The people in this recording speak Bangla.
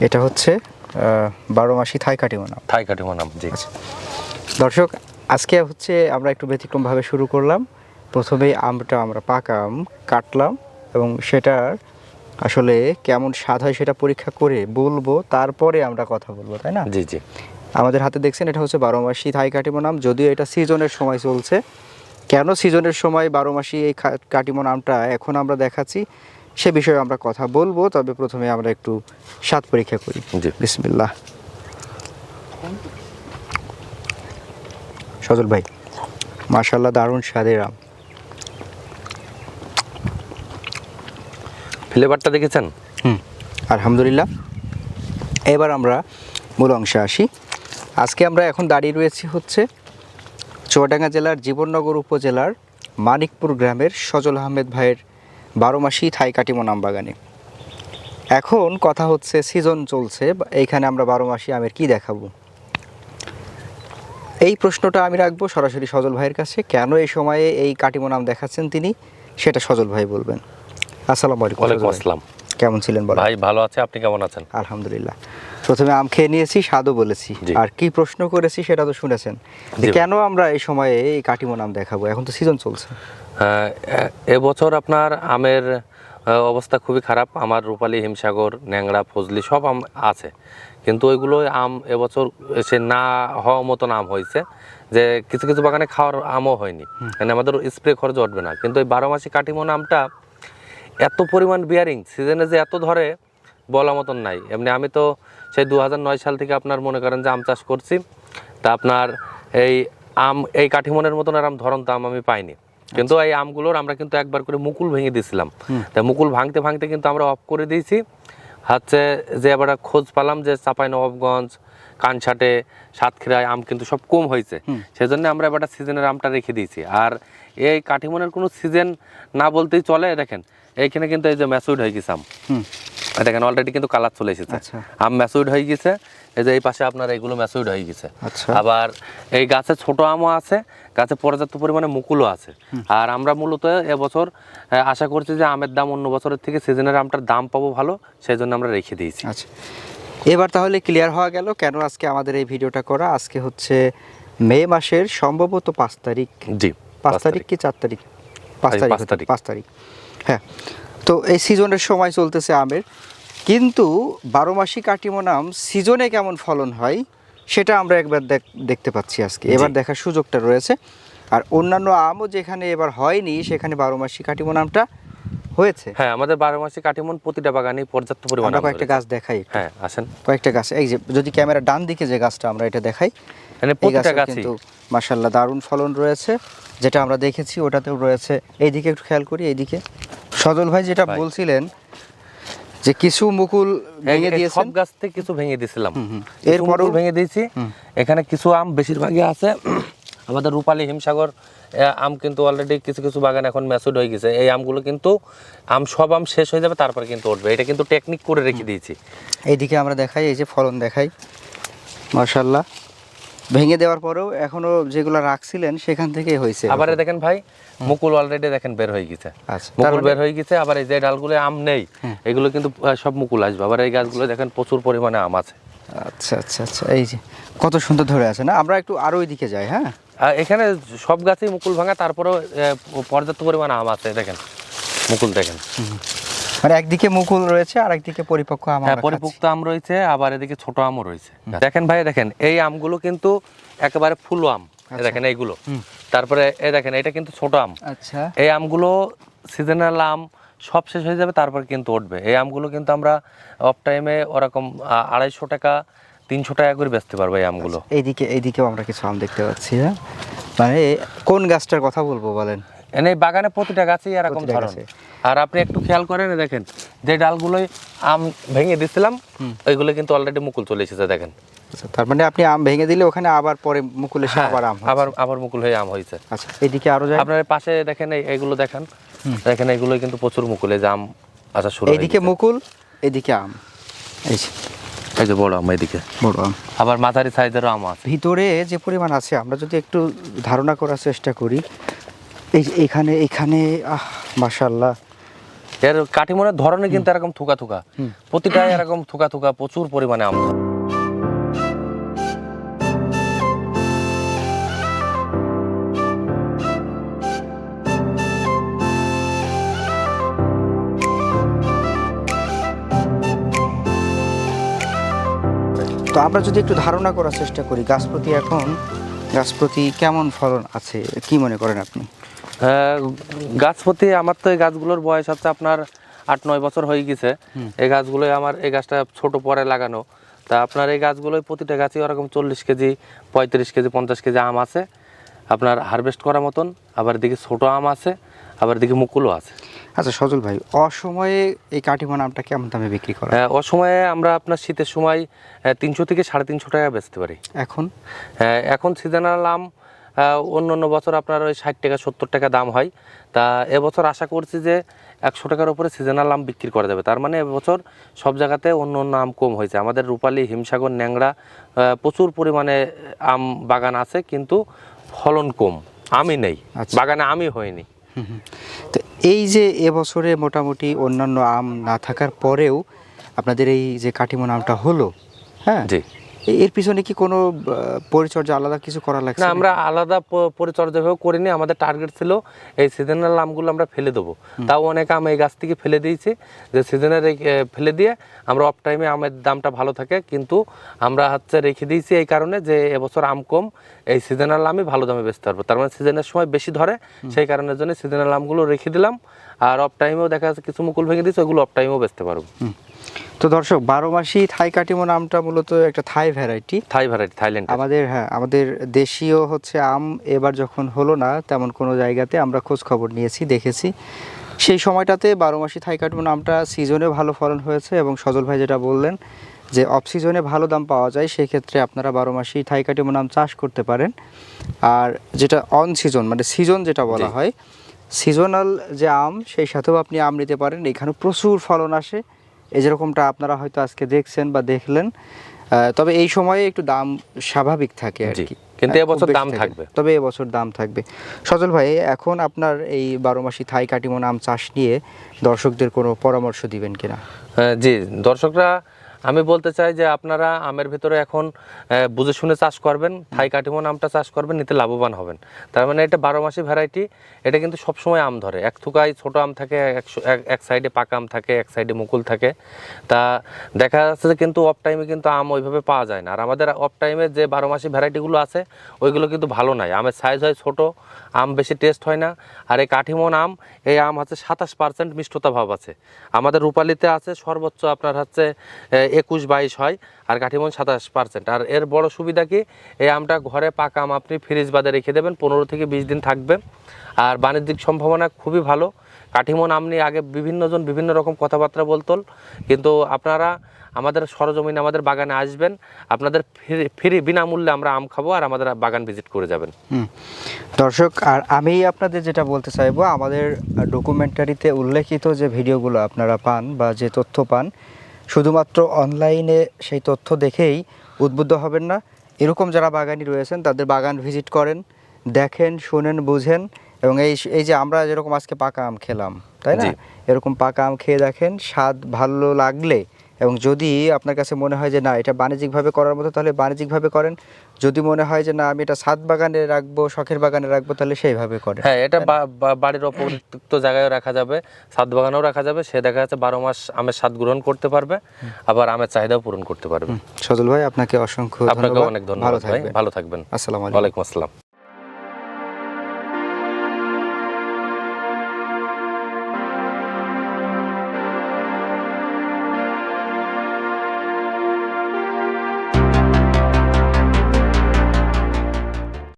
এটা হচ্ছে বারো মাসি থাই কাটিমোনা থাই কাটিমো নাম জি। আচ্ছা। দর্শক আজকে হচ্ছে আমরা একটু ব্যতিক্রমভাবে শুরু করলাম। প্রথমেই আমটা আমরা পাকা আম কাটলাম এবং সেটার আসলে কেমন স্বাদ হয় সেটা পরীক্ষা করে বলব তারপরে আমরা কথা বলব তাই না? জি জি। আমাদের হাতে দেখছেন এটা হচ্ছে বারো মাসি থাই কাটিমো নাম যদিও এটা সিজনের সময় চলছে। কেন সিজনের সময় বারো মাসি এই খা- কাটিমো নামটা এখন আমরা দেখাচ্ছি? সে বিষয়ে আমরা কথা বলব তবে প্রথমে আমরা একটু স্বাদ পরীক্ষা করি। জি। বিসমিল্লাহ। সজল ভাই মাশাল্লাহ দারুণ স্বাদের আম। ফ্লেভারটা দেখেছেন? হুম আলহামদুলিল্লাহ। এবার আমরা মূল অংশে আসি। আজকে আমরা এখন দাঁড়িয়ে রয়েছি হচ্ছে চুয়াডাঙ্গা জেলার জীবননগর উপজেলার মানিকপুর গ্রামের সজল আহমেদ ভাইয়ের বারো মাসি থাই কাটিমো নাম বাগানে এখন কথা হচ্ছে সিজন চলছে, এইখানে আমরা বারো মাসি আমের কি দেখাবো? এই প্রশ্নটা আমি রাখব সরাসরি সজল ভাইয়ের কাছে, কেন এই সময়ে এই কাটিমো নাম দেখাচ্ছেন তিনি? সেটা সজল ভাই বলবেন। আসসালামু আলাইকুম আসসালাম। কেমন ছিলেন বলেন? ভাই ভালো আছে আপনি কেমন আছেন? আলহামদুলিল্লাহ। প্রথমে আম খেয়ে নিয়েছি স্বাদও বলেছি। আর কি প্রশ্ন করেছি সেটা তো শুনেছেন। যে কেন আমরা এই সময়ে এই কাটিমো নাম দেখাবো? এখন তো সিজন চলছে। এবছর আপনার আমের অবস্থা খুবই খারাপ। আমার রূপালী হিমসাগর ন্যাংরা ফজলি সব আম আছে। কিন্তু ওইগুলো আম এবছর সে না হওয়া মতন আম হয়েছে যে কিছু কিছু বাগানে খাওয়ার আমও হয়নি। মানে আমাদের স্প্রে খরচ উঠবে না। কিন্তু ওই বারো মাসি কাটিমন আমটা এত পরিমাণ বিয়ারিং সিজনে যে এত ধরে বলা মতন নাই। এমনি আমি তো সেই দু নয় সাল থেকে আপনার মনে করেন যে আম চাষ করছি তা আপনার এই আম এই কাঠিমনের মতন আর আম ধরন তো আম আমি পাইনি। কিন্তু এই আমগুলোর আমরা কিন্তু একবার করে মুকুল ভেঙে দিয়েছিলাম তা মুকুল ভাঙতে ভাঙতে কিন্তু আমরা অফ করে দিয়েছি। হচ্ছে যে এবার খোঁজ পেলাম যে চাপাই নবাবগঞ্জ কানছাটে সাতক্ষীরায় আম কিন্তু সব কম হয়েছে। সেজন্য আমরা এবার সিজনের আমটা রেখে দিয়েছি। আর এই কাঠিমনের কোনো সিজন না বলতেই চলে দেখেন এইখানে কিন্তু এই যে ম্যাসুইড হয়ে গেছে আম। দেখেন অলরেডি কিন্তু কালার চলে এসেছে। আচ্ছা। আম ম্যাসুইড হয়ে গেছে এই যে এই পাশে আপনার এইগুলো ম্যাসুইড হয়ে গেছে। আচ্ছা। আবার এই গাছে ছোট আমও আছে গাছে পর্যাপ্ত পরিমাণে মুকুলও আছে। আর আমরা মূলত এবছর আশা করছি যে আমের দাম অন্য বছরের থেকে সিজনের আমটার দাম পাবো ভালো সেই জন্য আমরা রেখে দিয়েছি। আচ্ছা। এবার তাহলে ক্লিয়ার হওয়া গেল কেন আজকে আমাদের এই ভিডিওটা করা। আজকে হচ্ছে মে মাসের সম্ভবত পাঁচ তারিখ। জি। পাঁচ তারিখ কি চার তারিখ? পাঁচ তারিখ পাঁচ তারিখ। হ্যাঁ তো এই সিজনের সময় চলতেছে আমের। কিন্তু বারো মাসি নাম সিজনে কেমন ফলন হয় সেটা আমরা একবার দেখতে পাচ্ছি আজকে। এবার দেখার সুযোগটা রয়েছে। আর অন্যান্য আমও যেখানে এবার হয়নি সেখানে বারো মাসি কাটিমো নামটা হয়েছে। হ্যাঁ আমাদের বারো মাসে কাটিমন প্রতিটা বাগানে পর্যাপ্ত পরিমাণে আমরা কয়েকটা গাছ দেখাই হ্যাঁ আসেন। কয়েকটা গাছ এই যে যদি ক্যামেরা ডান দিকে যে গাছটা আমরা এটা দেখাই মানে প্রতিটা গাছই। কিন্তু দারুণ ফলন রয়েছে। যেটা আমরা দেখেছি ওটাতেও রয়েছে। এইদিকে একটু খেয়াল করি এইদিকে। সজল ভাই যেটা বলছিলেন যে কিছু মুকুল ভেঙে এই সব গাছ থেকে কিছু ভেঙে দিয়েছিলাম। হুম। এরপরও ভেঙে দিয়েছি। এখানে কিছু আম বেশিরভাগই আছে। আমাদের রূপালী হিমসাগর আম কিন্তু অলরেডি কিছু কিছু বাগান এখন ম্যাচুড হয়ে গেছে। এই আমগুলো কিন্তু আম সব আম শেষ হয়ে যাবে তারপরে কিন্তু উঠবে। এটা কিন্তু টেকনিক করে রেখে দিয়েছি। এইদিকে আমরা দেখাই এই যে ফলন দেখাই। মাশাল্লাহ ভেঙে দেওয়ার পরেও এখনও যেগুলো রাখছিলেন সেখান থেকেই হয়েছে আবার দেখেন ভাই মুকুল অলরেডি দেখেন বের হয়ে গেছে। আচ্ছা মুকুল মানে- বের হয়ে গেছে আবার এই যে ডালগুলো আম নেই এগুলো কিন্তু সব মুকুল আসবে। আবার এই গাছগুলো দেখেন প্রচুর পরিমাণে আম আছে। আচ্ছা আচ্ছা আচ্ছা এই যে কত সুন্দর ধরে আছে না? আমরা একটু আরও ওইদিকে যাই হ্যাঁ? এখানে সব গাছেই মুকুল ভাঙা তারপরেও পর্যাপ্ত পরিমাণে আম আছে দেখেন। মুকুল দেখেন। মানে একদিকে মুকুল রয়েছে আর একদিকে পরিপক্ক আম হ্যাঁ আমরা পরিপুক্ত আম রয়েছে আবার এদিকে ছোট আমও রয়েছে। দেখেন ভাই দেখেন এই আমগুলো কিন্তু একেবারে ফুল আম। এই দেখেন এইগুলো। তারপরে এই দেখেন এটা কিন্তু ছোট আম। আচ্ছা। এই আমগুলো সিজনাল আম সব শেষ হয়ে যাবে তারপর কিন্তু উঠবে। এই আমগুলো কিন্তু আমরা অফ টাইমে ওরকম আড়াইশো টাকা তিনশো টাকা করে বেচতে পারব এই আমগুলো। এইদিকে এইদিকেও আমরা কিছু আম দেখতে পাচ্ছি হ্যাঁ। মানে কোন গাছটার কথা বলব বলেন? এনে বাগানে প্রতিটা গাছেই এরকম ধরন। আর আপনি একটু খেয়াল করেন দেখেন যে ডালগুলোই আম ভেঙে দিছিলাম ওইগুলো কিন্তু অলরেডি মুকুল চলে এসেছে দেখেন। আচ্ছা তার মানে আপনি আম ভেঙে দিলে ওখানে আবার পরে মুকুল এসে আবার আম আবার আবার মুকুল হয়ে আম হয়েছে। আচ্ছা এইদিকে আরও যাই। আপনার পাশে দেখেন এইগুলো দেখেন। দেখেন এইগুলো কিন্তু প্রচুর মুকুল এই যে আম আসা শুরু হয়ে গেছে। মুকুল এইদিকে আম। এই যে। এই যে বড় আম এইদিকে বড় আম। আবার মাঝারি সাইজেরও আম আছে। ভিতরে যে পরিমাণ আছে আমরা যদি একটু ধারণা করার চেষ্টা করি এই এখানে এখানে আহ মাশাল্লাহ এর কাটিমনের ধরনে কিন্তু এরকম থুকা থুকা। প্রতিটাই এরকম থুকা থুকা প্রচুর পরিমাণে আম। তো আমরা যদি একটু ধারণা করার চেষ্টা করি গাছ প্রতি এখন গাছ প্রতি কেমন ফলন আছে? কি মনে করেন আপনি? আহ, গাছ প্রতি আমার তো এই গাছগুলোর বয়স হচ্ছে আপনার আট নয় বছর হয়ে গেছে। এই গাছগুলোই আমার এই গাছটা ছোট পরে লাগানো। তা আপনার এই গাছগুলোই প্রতিটা গাছই ওরকম চল্লিশ কেজি পঁয়ত্রিশ কেজি পঞ্চাশ কেজি আম আছে। আপনার হারভেস্ট করার মতন আবার দিকে ছোট আম আছে আবার দিকে মুকুলও আছে। আচ্ছা সজল ভাই অসময়ে এই কাটিমন আমটা কেমন দামে বিক্রি করা আহ, অসময়ে আমরা আপনার শীতের সময় তিনশো থেকে সাড়ে তিনশো টাকা বেচতে পারি। এখন? হ্যাঁ, এখন সিজনাল আম অন্য অন্য বছর আপনার ওই ষাট টাকা সত্তর টাকা দাম হয়। তা এবছর আশা করছি যে একশো টাকার উপরে সিজনাল আম বিক্রি করা যাবে। তার মানে এবছর সব জায়গাতে অন্য অন্য আম কম হয়েছে। আমাদের রূপালী হিমসাগর ন্যাংরা প্রচুর পরিমাণে আম বাগান আছে কিন্তু ফলন কম। আমি নেই। আচ্ছা। বাগানে আমি হয়নি। এই যে এবছরে মোটামুটি অন্যান্য আম না থাকার পরেও আপনাদের এই যে কাটিমন আমটা হলো হ্যাঁ? জি। এর পিছনে কি কোনো পরিচর্যা আলাদা কিছু করা লাগছে? না আমরা আলাদা প- পরিচর্যা ভাবে করিনি। আমাদের টার্গেট ছিল এই সিজনাল আমগুলো আমরা ফেলে দেবো। তাও অনেক আম এই গাছ থেকে ফেলে দিয়েছি। যে সিজনের ফেলে দিয়ে আমরা অফ টাইমে আমের দামটা ভালো থাকে। কিন্তু আমরা হচ্ছে রেখে দিয়েছি এই কারণে যে এবছর আম কম এই সিজনাল আমই ভালো দামে বেচতে পারব। তার মানে সিজনের সময় বেশি ধরে সেই কারণের জন্য সিজনাল আমগুলো রেখে দিলাম। আর অফ টাইমেও দেখা যাচ্ছে কিছু মুকুল ভেঙে দিয়েছে ওগুলো অফ টাইমেও বেচতে পারব। তো দর্শক বারো মাসি থাই কাটিমন আমটা মূলত একটা Thai variety Thai variety Thailand আমাদের হ্যাঁ আমাদের দেশীয় হচ্ছে আম এবার যখন হলো না তেমন কোনো জায়গাতে আমরা খোঁজ খবর নিয়েছি দেখেছি। সেই সময়টাতে বারো মাসি থাই কাটিমন আমটা সিজনে ভালো ফলন হয়েছে এবং সজল ভাই যেটা বললেন যে অফ সিজনে ভালো দাম পাওয়া যায় সেক্ষেত্রে আপনারা বারো মাসি থাই কাটিমন আম চাষ করতে পারেন। আর যেটা অন সিজন মানে সিজন যেটা বলা হয় সিজনাল যে আম সেই সাথেও আপনি আম নিতে পারেন। এখানে প্রচুর ফলন আসে। এই যেরকমটা আপনারা হয়তো আজকে দেখছেন বা দেখলেন তবে এই সময়ে একটু দাম স্বাভাবিক থাকে আর কি। কিন্তু এবছর দাম থাকবে। তবে এবছর দাম থাকবে। সজল ভাই এখন আপনার এই বারো মাসি থাই কাটিমন আম চাষ নিয়ে দর্শকদের কোনো পরামর্শ দিবেন কিনা? হ্যাঁ, জি দর্শকরা আমি বলতে চাই যে আপনারা আমের ভিতরে এখন বুঝে শুনে চাষ করবেন, থাই কাটিমন আমটা চাষ করবেন, নিতে লাভবান হবেন। তার মানে এটা বারো মাসি ভ্যারাইটি, এটা কিন্তু সবসময় আম ধরে। এক থুকায় ছোট আম থাকে, এক সাইডে পাকা আম থাকে, এক সাইডে মুকুল থাকে। তা দেখা যাচ্ছে যে কিন্তু অফ টাইমে কিন্তু আম ওইভাবে পাওয়া যায় না। আর আমাদের অফ টাইমে যে বারো মাসি ভ্যারাইটিগুলো আছে, ওইগুলো কিন্তু ভালো নয় আমের সাইজ হয় ছোট, আম বেশি টেস্ট হয় না। আর এই কাঠিমন আম, এই আম হচ্ছে সাতাশ পার্সেন্ট মিষ্টতা ভাব আছে। আমাদের রূপালিতে আছে সর্বোচ্চ আপনার হচ্ছে একুশ বাইশ হয় আর কাঠিমন সাতাশ পার্সেন্ট। আর এর বড় সুবিধা কি? এই আমটা ঘরে পাকা আম আপনি ফ্রিজ বাদে রেখে দেবেন, পনেরো থেকে বিশ দিন থাকবে। আর বাণিজ্যিক সম্ভাবনা খুবই ভালো। কাঠিমন আম নিয়ে আগে বিভিন্নজন বিভিন্ন রকম কথাবার্তা বলতো কিন্তু আপনারা আমাদের সরজমিনে আমাদের বাগানে আসবেন, আপনাদের ফ্রি বিনামূল্যে আমরা আম খাব আর আমাদের বাগান ভিজিট করে যাবেন। দর্শক, আর আমি আপনাদের যেটা বলতে চাইব, আমাদের ডকুমেন্টারিতে উল্লেখিত যে ভিডিওগুলো আপনারা পান বা যে তথ্য পান শুধুমাত্র অনলাইনে সেই তথ্য দেখেই উদ্বুদ্ধ হবেন না। এরকম যারা বাগানি রয়েছেন তাদের বাগান ভিজিট করেন দেখেন শুনেন বুঝেন এবং এই এই যে আমরা যেরকম আজকে পাকা আম খেলাম তাই না? এরকম পাকা আম খেয়ে দেখেন স্বাদ ভালো লাগলে এবং যদি আপনার কাছে মনে হয় যে না এটা বাণিজ্যিকভাবে করার মতো তাহলে বাণিজ্যিকভাবে করেন। যদি মনে হয় যে না আমি এটা সাত বাগানে রাখব শখের বাগানে রাখব তাহলে সেইভাবে করেন। হ্যাঁ এটা বাড়ির অপরিত্যক্ত জায়গায় রাখা যাবে ছাদ বাগানেও রাখা যাবে সে দেখা যাচ্ছে বারো মাস আমের স্বাদ গ্রহণ করতে পারবে আবার আমের চাহিদাও পূরণ করতে পারবে। সজল ভাই আপনাকে অসংখ্য আপনাকে অনেক ধন্যবাদ থাকবেন। ভালো থাকবেন। আসসালামু আলাইকুম। আসসালাম।